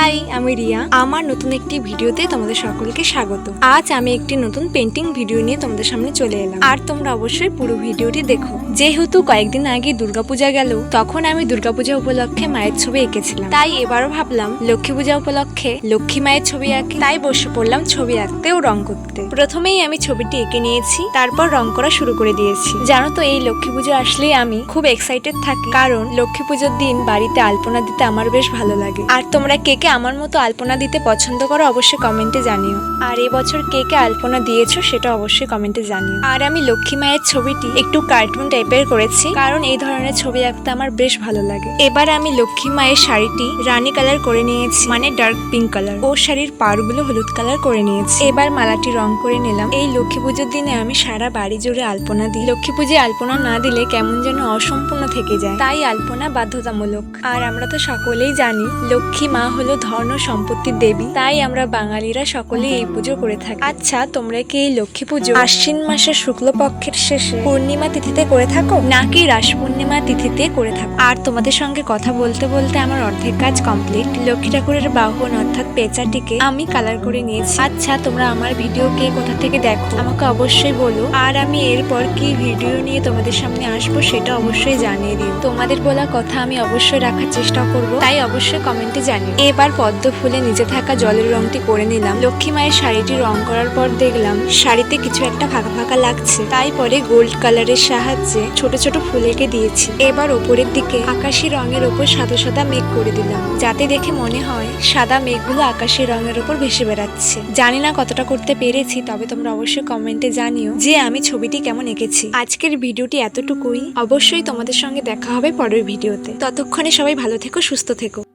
High, আমি রিয়া। আমার নতুন একটি ভিডিওতে তোমাদের সকলকে স্বাগত। আজ আমি একটি নতুন পেন্টিং ভিডিও নিয়ে তোমাদের সামনে চলে এলাম। আর তোমরা অবশ্যই পুরো ভিডিওটি দেখো। যেহেতু কয়েকদিন আগে দুর্গাপূজা গেল, তখন আমি দুর্গাপূজা উপলক্ষে মায়ের ছবি এঁকেছিলাম। তাই এবারও ভাবলাম, লক্ষ্মী পূজা উপলক্ষে লক্ষ্মী মায়ের ছবি আঁকি। তাই বসে পড়লাম ছবি আঁকতে ও রং করতে। প্রথমেই আমি ছবিটি এঁকে নিয়েছি, তারপর রং করা শুরু করে দিয়েছি। জানো তো, এই লক্ষ্মী পুজো আসলেই আমি খুব এক্সাইটেড থাকি। কারণ লক্ষ্মী পুজোর দিন বাড়িতে আলপনা দিতে আমার বেশ ভালো লাগে। আর তোমরা কে কে আমার মতো আলপনা দিতে পছন্দ করো অবশ্যই কমেন্টে জানিও। আর এবছর কে কে আলপনা দিয়েছ সেটা অবশ্যই কমেন্টে জানিও। আর আমি লক্ষ্মী মায়ের ছবিটি একটু কার্টুন টাইপের করেছি, কারণ এই ধরনের ছবি আঁকতে আমার বেশ ভালো লাগে। এবার আমি লক্ষ্মী মায়ের শাড়িটি রানী কালার করে নিয়েছি মানে ডার্ক পিঙ্ক কালার ও শাড়ির পাড়গুলো হলুদ কালার করে নিয়েছি। এবার মালাটি রং করে নিলাম। এই লক্ষ্মী পুজোর দিনে আমি সারা বাড়ি জুড়ে আলপনা দিই। লক্ষ্মী পুজোয় আলপনা না দিলে কেমন যেন অসম্পূর্ণ থেকে যায়। তাই আলপনা বাধ্যতামূলক। আর আমরা তো সকলেই জানি, লক্ষ্মী মা হলো ধর্ম সম্পত্তির দেবী, তাই আমরা বাঙালিরা সকলে এই পুজো করে থাকি। আচ্ছা তোমরা কি এই লক্ষ্মী পুজো আশ্বিন মাসের শুক্লপক্ষের শেষে পূর্ণিমা তিথিতে করে থাকো? নাকি রাস পূর্ণিমা তিথিতে করে থাকো? আর তোমাদের সঙ্গে কথা বলতে বলতে আমার অর্ধেক কাজ কমপ্লিট লক্ষ্মী ঠাকুরের বাহন অর্থাৎ পেঁচাটিকে আমি কালার করে নিয়েছি। আচ্ছা তোমরা আমার ভিডিও কে কোথা থেকে দেখো? আমাকে অবশ্যই বলো। আর আমি এরপর কি ভিডিও নিয়ে তোমাদের সামনে আসব সেটা অবশ্যই জানিয়ে দিও। তোমাদের বলা কথা আমি অবশ্যই রাখার চেষ্টা করব, তাই অবশ্যই কমেন্টে জানিও। এবার পদ্ম ফুলে নিচে থাকা জলের রংটি করে নিলাম। লক্ষ্মী মায়ের শাড়িটি রং করার পর দেখলাম, শাড়িতে কিছু একটা ফাঁকা ফাঁকা লাগছে। তাই পরে গোল্ড কালারের সাহায্যে ছোট ছোট ফুল এঁকে দিয়েছি। এবার ওপরের দিকে আকাশি রঙের ওপর সাদা সাদা মেঘ করে দিলাম। যাতে দেখে মনে হয়, সাদা মেঘগুলো আকাশি রঙের ওপর ভেসে বেড়াচ্ছে। জানি না কতটা করতে পেরেছি, তবে তোমরা অবশ্যই কমেন্টে জানিও যে আমি ছবিটি কেমন এঁকেছি। আজকের ভিডিওটি এতটুকুই। অবশ্যই তোমাদের সঙ্গে দেখা হবে পরের ভিডিওতে। ততক্ষণে সবাই ভালো থেকো, সুস্থ থেকো।